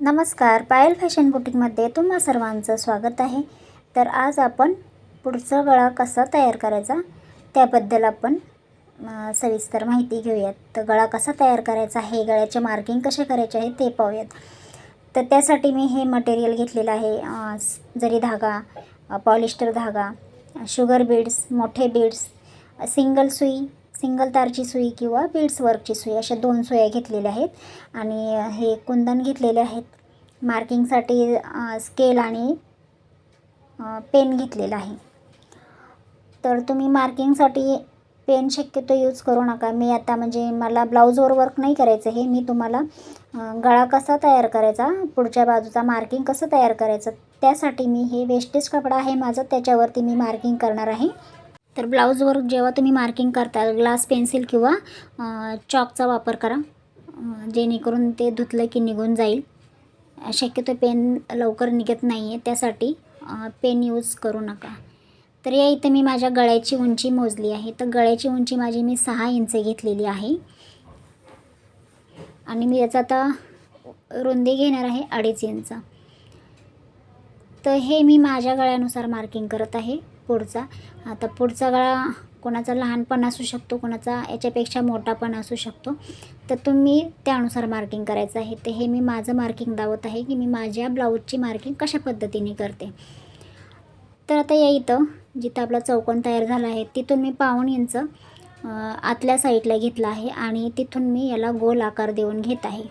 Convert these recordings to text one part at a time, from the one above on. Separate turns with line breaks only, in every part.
नमस्कार पायल फॅशन बुटीकमध्ये तुम्हा सर्वांचं स्वागत आहे. तर आज आपण पुढचा गळा कसा तयार करायचा त्याबद्दल आपण सविस्तर माहिती घेऊयात. तर गळा कसा तयार करायचा आहे गळ्याचे मार्किंग कसे करायचे आहे ते पाहूयात. तर त्यासाठी मी हे मटेरियल घेतलेलं आहे जरी धागा पॉलिस्टर धागा शुगर बीड्स मोठे बीड्स सिंगल सुई सिंगल तारची सुई किंवा बीड्स वर्कची सुई अशा दोन सुया घेतलेल्या आहेत. आणि हे कुंदन घेतलेले आहेत. मार्किंगसाठी स्केल आणि पेन घेतलेला आहे. तर तुम्ही मार्किंगसाठी पेन शक्यतो यूज करू नका. मी आता म्हणजे मला ब्लाऊजवर वर्क नाही करायचं हे. मी तुम्हाला गळा कसा तयार करायचा पुढच्या बाजूचा मार्किंग कसं तयार करायचं त्यासाठी मी हे वेस्टेज कपडा आहे माझं. त्याच्यावरती मी मार्किंग करणार आहे. तर ब्लाऊजवर जेव्हा तुम्ही मार्किंग करता ग्लास पेन्सिल किंवा चॉकचा वापर करा जेणेकरून ते धुतलं की निघून जाईल. शक्यतो पेन लवकर निघत नाही आहे त्यासाठी पेन यूज करू नका. तर या इथं मी माझ्या गळ्याची उंची मोजली आहे. तर गळ्याची उंची माझी मी सहा इंच घेतलेली आहे. आणि मी याचा आता रुंदी घेणार आहे अडीच इंच. तर हे मी माझ्या गळ्यानुसार मार्किंग करत आहे. पुढचा. आता पुढचा गळा कोणाचा लहान पण असू शकतो कोणाचा याच्यापेक्षा मोठा पण असू शकतो. तर तुम्ही त्यानुसार मार्किंग करायचं आहे. तर हे मी माझं मार्किंग दावत आहे की मी माझ्या ब्लाऊजची मार्किंग कशा पद्धतीने करते. तर आता या इथं जिथं आपला चौकोन तयार झाला आहे तिथून मी पाऊण इंच आतल्या साईडला घेतला आहे आणि तिथून मी याला गोल आकार देऊन घेत आहे.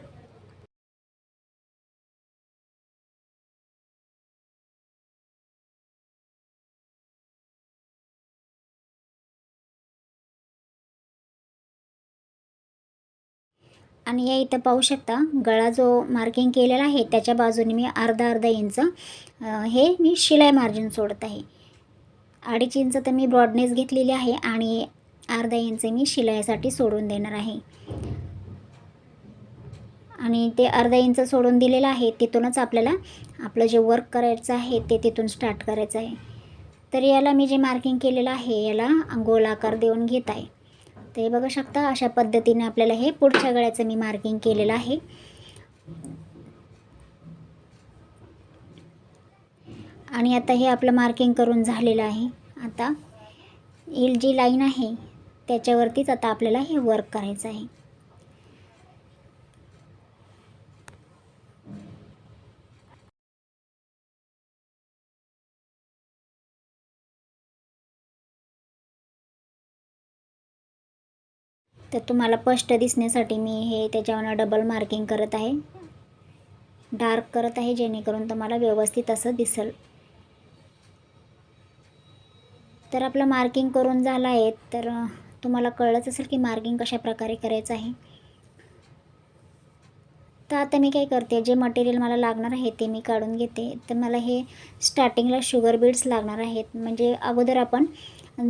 आणि या इथं पाहू शकता गळा जो मार्किंग केलेला आहे त्याच्या बाजूने मी अर्धा अर्धा इंच हे मी शिलाई मार्जिन सोडत आहे. अडीच इंच तर मी ब्रॉडनेस घेतलेली आहे आणि अर्धा इंच मी शिलाईसाठी सोडून देणार आहे. आणि ते अर्धा इंच सोडून दिलेलं आहे तिथूनच आपल्याला आपलं जे वर्क करायचं आहे ते तिथून स्टार्ट करायचं आहे. तर याला मी जे मार्किंग केलेलं आहे याला गोलाकार देऊन घेत आहे. ते बघू शकता अशा पद्धतीने आपल्याला हे पुढच्या गळ्याचं मी मार्किंग केलेलं आहे. आणि आता हे आपलं मार्किंग करून झालेलं आहे. आता येल जी लाईन आहे त्याच्यावरतीच आता आपल्याला हे वर्क करायचं आहे. तर तुम्हाला स्पष्ट दिसण्यासाठी मी हे त्याच्यावर डबल मार्किंग करत आहे. डार्क करत आहे जेणेकरून तुम्हाला व्यवस्थित असं दिसेल. तर आपलं मार्किंग करून झालं आहे तर तुम्हाला कळलंच असेल की मार्किंग कशा प्रकारे करायचं आहे. तर आता मी काय करते जे मटेरियल मला लागणार आहे ते मी काढून घेते. तर मला हे स्टार्टिंगला शुगर बीड्स लागणार आहेत. म्हणजे अगोदर आपण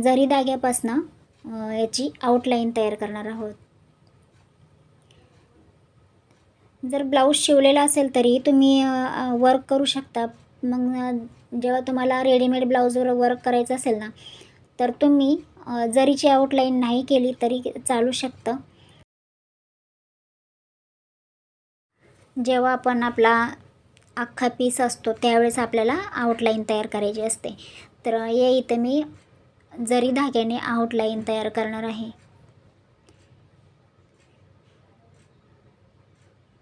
जरी धाग्यापासनं याची आउटलाईन तयार करणार आहोत. जर ब्लाऊज शिवलेला असेल तरी तुम्ही वर्क करू शकता. मग जेव्हा तुम्हाला रेडीमेड ब्लाऊजवर वर्क करायचं असेल ना तर तुम्ही जरीची आउटलाईन नाही केली तरी चालू शकतं. जेव्हा आपण आपला अख्खा पीस असतो त्यावेळेस आपल्याला आउटलाईन तयार करायची असते. तर या इथं मी जरी धाग्याने आउटलाईन तयार करणार आहे.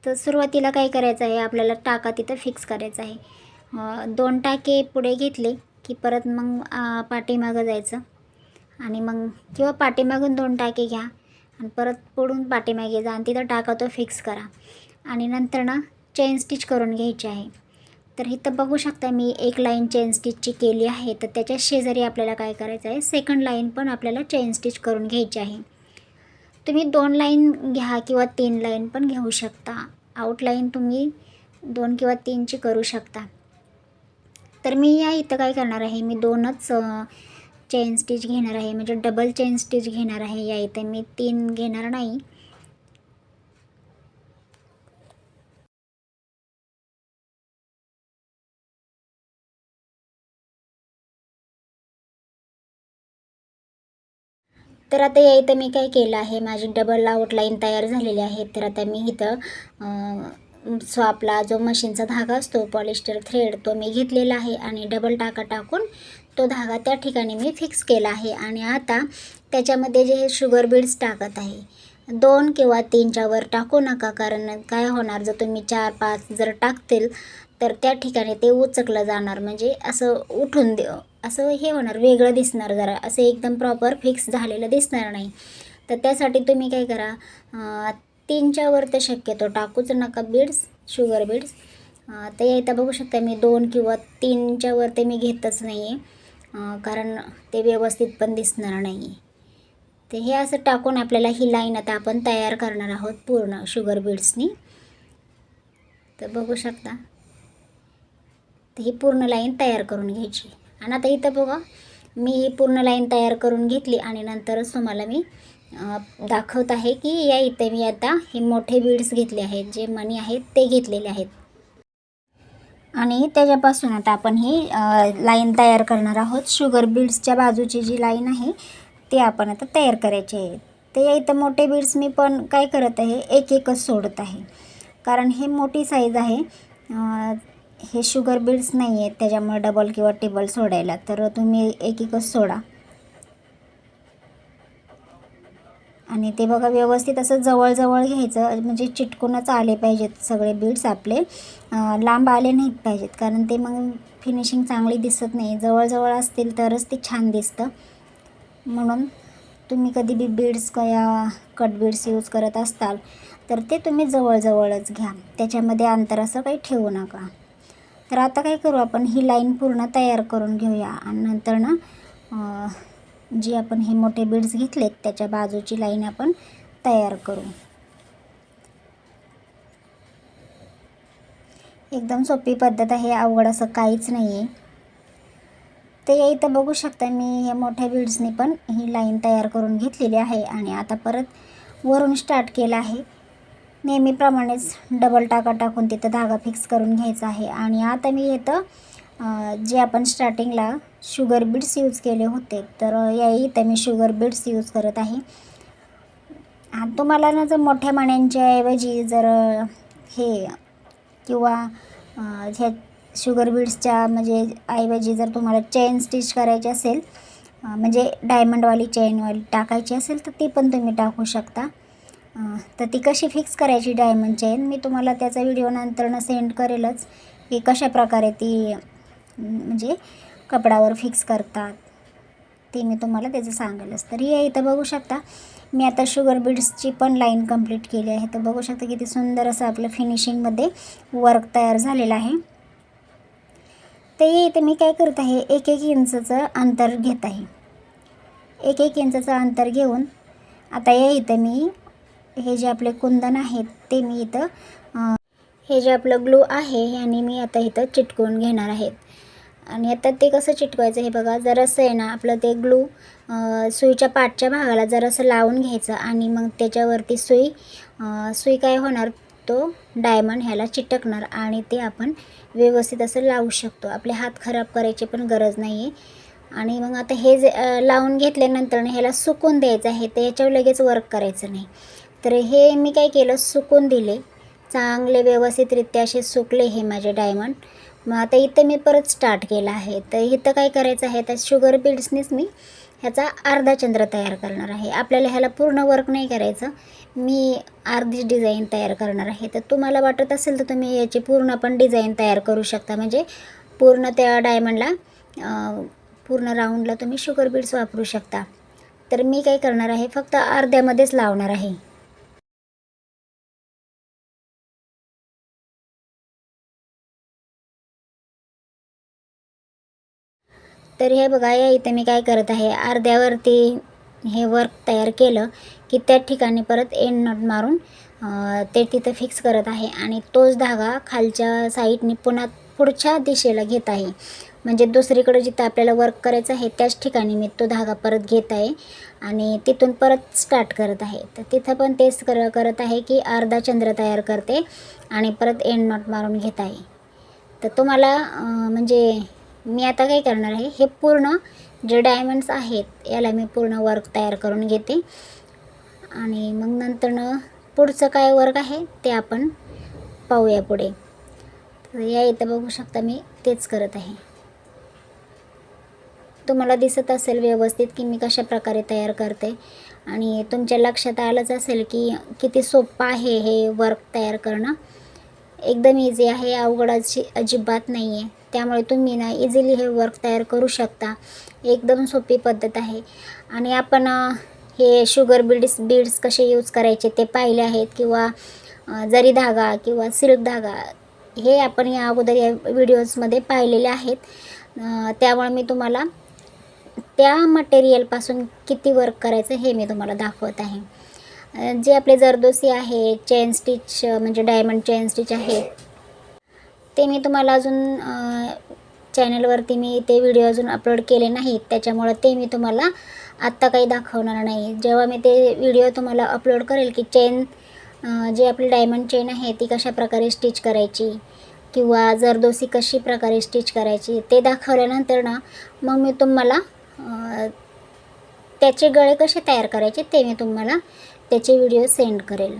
तर सुरुवातीला काय करायचं आहे? आपल्याला टाका तिथं फिक्स करायचं आहे. दोन टाके पुढे घेतले की परत मग पाठीमागं जायचं. आणि मग किंवा पाठीमागून दोन टाके घ्या आणि परत पुढून पाठीमागे जा आणि तिथं टाका तो फिक्स करा. आणि नंतर ना चेन स्टिच करून घ्यायची आहे. तर इथं बघू शकता मी एक लाईन चेन स्टिचची केली आहे. तर त्याच्या शेजारी आपल्याला काय करायचं आहे? सेकंड लाईन पण आपल्याला चेन स्टिच करून घ्यायची आहे. तुम्ही दोन लाईन घ्या किंवा तीन लाईन पण घेऊ शकता. आउटलाईन तुम्ही दोन किंवा तीनची करू शकता. तर मी या इथं काय करणार आहे? मी दोनच चेन स्टिच घेणार आहे. म्हणजे डबल चेन स्टिच घेणार आहे. या इथे मी तीन घेणार नाही. तर आता या इथं मी काय केलं आहे माझी डबल आउटलाईन तयार झालेली आहे. तर आता मी इथं सो आपला जो मशीनचा धागा असतो पॉलिस्टर थ्रेड तो मी घेतलेला आहे आणि डबल टाका टाकून तो धागा त्या ठिकाणी मी फिक्स केला आहे. आणि आता त्याच्यामध्ये जे हे शुगर बीड्स टाकत आहे दोन किंवा तीनच्या वर टाकू नका. कारण काय होणार जर तुम्ही चार पाच जर टाकतील तर त्या ठिकाणी ते उचकलं जाणार. म्हणजे असं उठून दे असं हे होणार वेगळं दिसणार जरा. असं एकदम प्रॉपर फिक्स झालेलं दिसणार नाही. तर त्यासाठी तुम्ही काय करा तीनच्यावर तीनच्या वर तर शक्यतो टाकूच नका बीड्स शुगर बीड्स तर येता बघू शकता मी दोन किंवा तीनच्या वर ते मी घेतच नाही आहे कारण ते व्यवस्थित पण दिसणार नाही आहे तर हे असं टाकून आपल्याला ही लाईन आता आपण तयार करणार आहोत पूर्ण शुगर बीड्सनी तर बघू शकता. तर ही पूर्ण लाईन तयार करून घ्यायची. आणि आता इथं बघा मी ही पूर्ण लाईन तयार करून घेतली आणि नंतरच तुम्हाला मी दाखवत आहे की या इथे मी आता हे मोठे बीड्स घेतले आहेत जे मणी आहेत ते घेतलेले आहेत. आणि त्याच्यापासून आता आपण ही लाईन तयार करणार आहोत. शुगर बीड्सच्या बाजूची जी लाईन आहे ते आपण आता तयार करायची आहे. तर या इथं मोठे बीड्स मी पण काय करत आहे एक एकच सोडत आहे. कारण हे मोठी साईज आहे हे शुगर बीड्स नाही आहेत त्याच्यामुळे डबल किंवा टेबल सोडायला. तर तुम्ही एक एकच सोडा. आणि ते बघा व्यवस्थित असं जवळजवळ घ्यायचं. म्हणजे चिटकूनच आले पाहिजेत सगळे बीड्स आपले. लांब आले नाहीत पाहिजेत कारण ते मग फिनिशिंग चांगली दिसत नाही. जवळजवळ असतील तरच ते छान दिसतं. म्हणून तुम्ही कधी बी बीड्स या कट बीड्स यूज करत असताल तर ते तुम्ही जवळजवळच घ्या. त्याच्यामध्ये अंतर असं काही ठेवू नका. तर आता काय करू आपण? ही लाईन पूर्ण तयार करून घेऊया. आणि नंतर ना जी आपण हे मोठे बीड्स घेतलेत त्याच्या बाजूची लाईन आपण तयार करू. एकदम सोपी पद्धत आहे. अवघड असं काहीच नाही आहे ते या इथं बघू शकता मी हे मोठ्या बीड्सनी पण ही लाईन तयार करून घेतलेली आहे. आणि आता परत वरून स्टार्ट केलं आहे. नेहमीप्रमाणेच डबल टाका टाकून तिथं धागा फिक्स करून घ्यायचा आहे. आणि आता मी इथं जे आपण स्टार्टिंगला शुगर बीड्स यूज केले होते तर याही इथं मी शुगर बीड्स यूज करत आहे. तुम्हाला ना जर मोठ्या मण्यांच्या ऐवजी जर हे किंवा ह्या शुगर बीड्सच्या म्हणजे ऐवजी जर तुम्हाला चेन स्टिच करायची असेल म्हणजे डायमंडवाली चेनवाली टाकायची असेल तर ती पण तुम्ही टाकू शकता. तर ती कशी फिक्स करायची डायमंड चेन मी तुम्हाला त्याचा व्हिडिओ नंतरनं सेंड करेलच की कशा प्रकारे ती म्हणजे कपडावर फिक्स करतात. ते मी तुम्हाला त्याचं सांगेलच. तर हे इथं बघू शकता. मी आता शुगर बीड्सची पण लाईन कंप्लीट केली आहे. तर बघू शकता किती सुंदर असं आपलं फिनिशिंगमध्ये वर्क तयार झालेलं आहे. ते इथे मी काय करत आहे एक एक इंचचं अंतर घेत आहे. एक एक इंचचं अंतर घेऊन आता या इथं मी हे जे आपले कुंदन आहेत ते मी इथं हे जे आपलं ग्लू आहे ह्याने मी आता इथं चिटकवून घेणार आहेत. आणि आता ते कसं चिटकवायचं हे बघा जरासं आहे ना आपलं ते ग्लू सुईच्या पाठच्या भागाला जरासं लावून घ्यायचं आणि मग त्याच्यावरती सुई सुई काय होणार तो डायमंड ह्याला चिटकणार आणि ते आपण व्यवस्थित असं लावू शकतो. आपले हात खराब करायची पण गरज नाही आहे आणि मग आता हे जे लावून घेतल्यानंतर ह्याला सुकून द्यायचं आहे तर ह्याच्यावर लगेच वर्क करायचं नाही. तर हे मी काय केलं सुकून दिले. चांगले व्यवस्थितरित्या असे सुकले हे माझे डायमंड मग आता इथं मी परत स्टार्ट केलं आहे. तर इथं काय करायचं आहे तर शुगर बीड्सनीच मी ह्याचा अर्धा चंद्र तयार करणार आहे. आपल्याला ह्याला पूर्ण वर्क नाही करायचं. मी अर्धीच डिझाईन तयार करणार आहे. तर तुम्हाला वाटत असेल तर तुम्ही याची पूर्ण पण डिझाईन तयार करू शकता. म्हणजे पूर्ण त्या डायमंडला पूर्ण राऊंडला तुम्ही शुगर बीड्स वापरू शकता. तर मी काय करणार आहे फक्त अर्ध्यामध्येच लावणार आहे. तर हे बघा या इथे मी काय करत आहे अर्ध्यावरती हे वर्क तयार केलं की त्या ठिकाणी परत एंड नॉट मारून ते तिथं फिक्स करत आहे आणि तोच धागा खालच्या साईडने पुन्हा पुढच्या दिशेला घेत आहे. म्हणजे दुसरीकडे जिथं आपल्याला वर्क करायचं आहे त्याच ठिकाणी मी तो धागा परत घेत आहे आणि तिथून परत स्टार्ट करत आहे. तर तिथं पण तेच कर करत आहे की अर्धा चंद्र तयार करते आणि परत एंड नॉट मारून घेत आहे. तर तुम्हाला म्हणजे मी आता काय करणार आहे? हे पूर्ण जे डायमंड्स आहेत याला मी पूर्ण वर्क तयार करून घेते. आणि मग नंतरनं पुढचं काय वर्क आहे ते आपण पाहूया पुढे. तर या इथं बघू शकता मी तेच करत आहे. तुम्हाला दिसत असेल व्यवस्थित की मी कशा प्रकारे तयार करते. आणि तुमच्या लक्षात आलंच असेल की किती सोपं आहे हे वर्क तयार करणं. एकदम इझी आहे अवघडाची अजिबात नाही आहे त्यामुळे तुम्ही ना इझिली हे वर्क तयार करू शकता. एकदम सोपी पद्धत आहे. आणि आपण हे शुगर बीड्स बीड्स कसे यूज करायचे ते पाहिले आहेत किंवा जरी धागा किंवा सिल्क धागा हे आपण या अगोदर या व्हिडिओजमध्ये पाहिलेले आहेत. त्यामुळे मी तुम्हाला त्या मटेरियलपासून किती वर्क करायचं हे मी तुम्हाला दाखवत आहे. जे आपले जरदोसी आहे चेन स्टिच म्हणजे डायमंड चेन स्टिच आहे ते मी तुम्हाला अजून चॅनलवरती मी ते व्हिडिओ अजून अपलोड केले नाहीत. त्याच्यामुळं ते मी तुम्हाला आत्ता काही दाखवणार नाही. जेव्हा मी ते व्हिडिओ तुम्हाला अपलोड करेल की चेन जे आपली डायमंड चेन आहे ती कशा प्रकारे स्टिच करायची? किंवा जरदोसी कशी प्रकारे स्टिच करायची? ते दाखवल्यानंतर ना मग मी तुम्हाला त्याचे गळे कसे तयार करायचे ते मी तुम्हाला त्याचे व्हिडिओ सेंड करेल.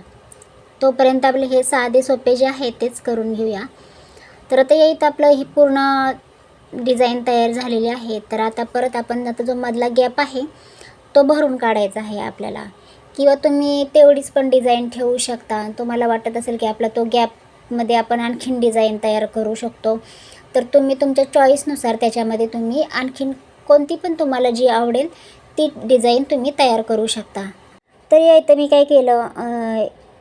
तोपर्यंत आपले हे साधे सोपे जे आहे तेच करून घेऊया. तर आता या इथं आपलं ही पूर्ण डिझाईन तयार झालेली आहे. तर आता परत आपण आता जो मधला गॅप आहे तो भरून काढायचा आहे आपल्याला. किंवा तुम्ही तेवढीच पण डिझाईन ठेवू शकता. तुम्हाला वाटत असेल की आपला तो गॅपमध्ये आपण आणखीन डिझाईन तयार करू शकतो. तर तुम्ही तुमच्या चॉईसनुसार त्याच्यामध्ये तुम्ही आणखीन कोणती पण तुम्हाला जी आवडेल ती डिझाईन तुम्ही तयार करू शकता. तर या इथं मी काय केलं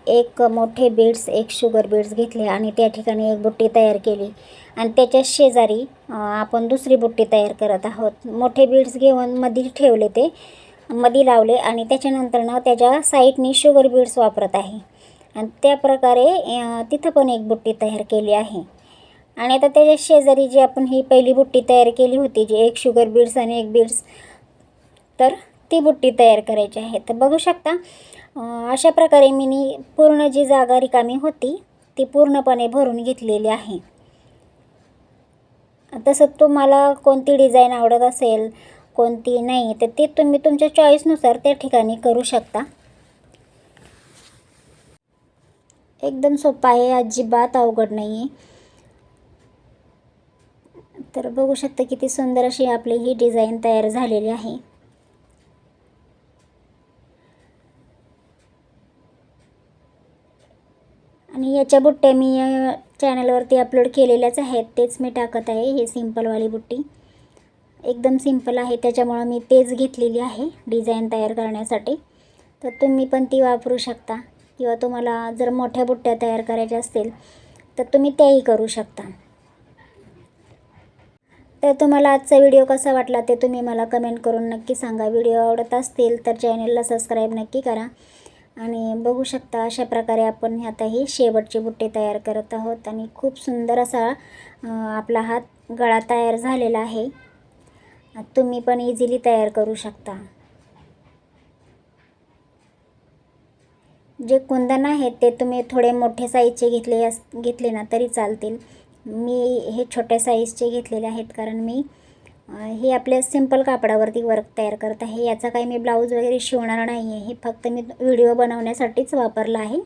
एक मोठे बीड्स एक शुगर बीड्स घेतले आणि त्या ठिकाणी एक बुट्टी तयार केली. आणि त्याच्या शेजारी आपण दुसरी बुट्टी तयार करत आहोत. मोठे बीड्स घेऊन मधी ठेवले ते. मधी लावले आणि त्याच्यानंतर ना त्याच्या साईडनी शुगर बीड्स वापरत आहे. आणि त्या प्रकारे तिथं पण एक बुट्टी तयार केली आहे. आणि आता त्याच्या शेजारी जी आपण ही पहिली बुट्टी तयार केली होती जी एक शुगर बीड्स आणि एक बीड्स तर ती बुट्टी तयार करायची आहे. तर बघू शकता अशा प्रकारे मी पूर्ण जी जागा रिकामी होती ती पूर्णपणे भरून घेतलेली आहे. तसं तुम्हाला कोणती डिझाईन आवडत असेल कोणती नाही तर ती तुम्ही तुमच्या चॉईसनुसार त्या ठिकाणी करू शकता. एकदम सोपा आहे अजिबात अवघड नाही आहे तर बघू शकता किती सुंदर अशी आपली ही डिझाईन तयार झालेली आहे. याच्या बुट्ट्या मी चॅनलवरती अपलोड केलेल्याच आहेत. तेच मी टाकत आहे हे सिंपलवाली बुट्टी. एकदम सिंपल आहे त्याच्यामुळं मी तेच घेतलेली आहे डिझाईन तयार करण्यासाठी. तर तुम्ही पण ती वापरू शकता. किंवा तुम्हाला जर मोठ्या बुट्ट्या तयार करायच्या असतील तर तुम्ही त्याही करू शकता. तर तुम्हाला आजचा व्हिडिओ कसा वाटला ते तुम्ही मला कमेंट करून नक्की सांगा. व्हिडिओ आवडत असतील तर चॅनलला सबस्क्राईब नक्की करा. आणि बघू शकता अशा प्रकारे आपण आता हे शेवटचे बुट्टे तयार करत आहोत आणि खूप सुंदर असा आपला हात गळा तयार झालेला आहे. तुम्ही पण इझिली तयार करू शकता. जे कुंदन आहेत ते तुम्ही थोडे मोठे साईजचे घेतले अस घेतले ना तरी चालतील. मी हे छोट्या साईजचे घेतलेले आहेत कारण मी हे आपल्या सिंपल कापडावरती वर्क तयार करत आहे. याचा काही मी ब्लाऊज वगैरे शिवणार नाही आहे हे फक्त मी व्हिडिओ बनवण्यासाठीच वापरला आहे.